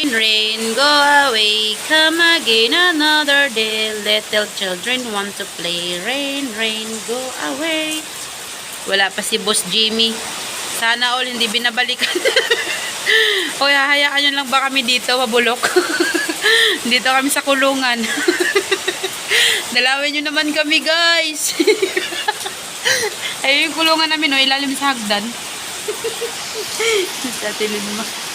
Rain, rain, go away. Come again another day. Little children want to play. Rain, rain, go away. Wala pa si Boss Jimmy. Sana all hindi binabalikan. o hahayaan nyo lang ba kami dito, mabulok? dito kami sa kulungan. Dalawin nyo naman kami, guys. Ay, yung kulungan namin, no, ilalim sa hagdan. sa tilid mo.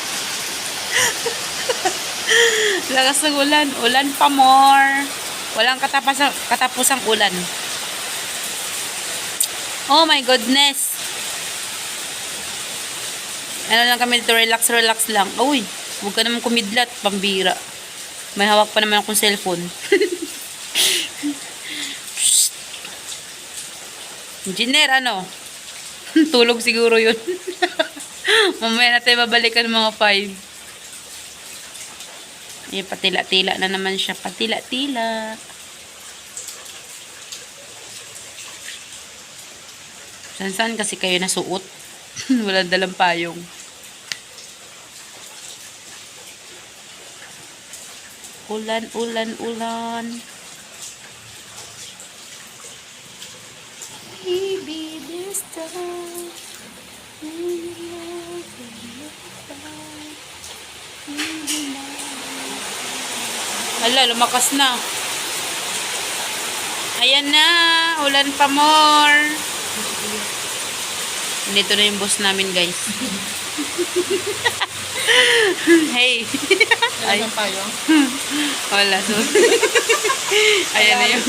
Lakas ng ulan. Ulan pa more. Walang katapusang, katapusang ulan. Oh my goodness. Ano lang kami dito, relax, relax lang. Uy, huwag ka naman kumidlat, pambira. May hawak pa naman akong cellphone. Engineer, ano? Tulog siguro yun. Mamaya na tayo babalikan mga 5. Eh, patila-tila na naman siya. Patila-tila. San-san kasi kayo nasuot? Walang dalang payong. Ulan, ulan, ulan. Maybe this time. Hala, lumakas na. Ayan na, ulan pa more. Dito na yung boss namin, guys. hey. Ay, Ano payong? wala. So, ayan na yung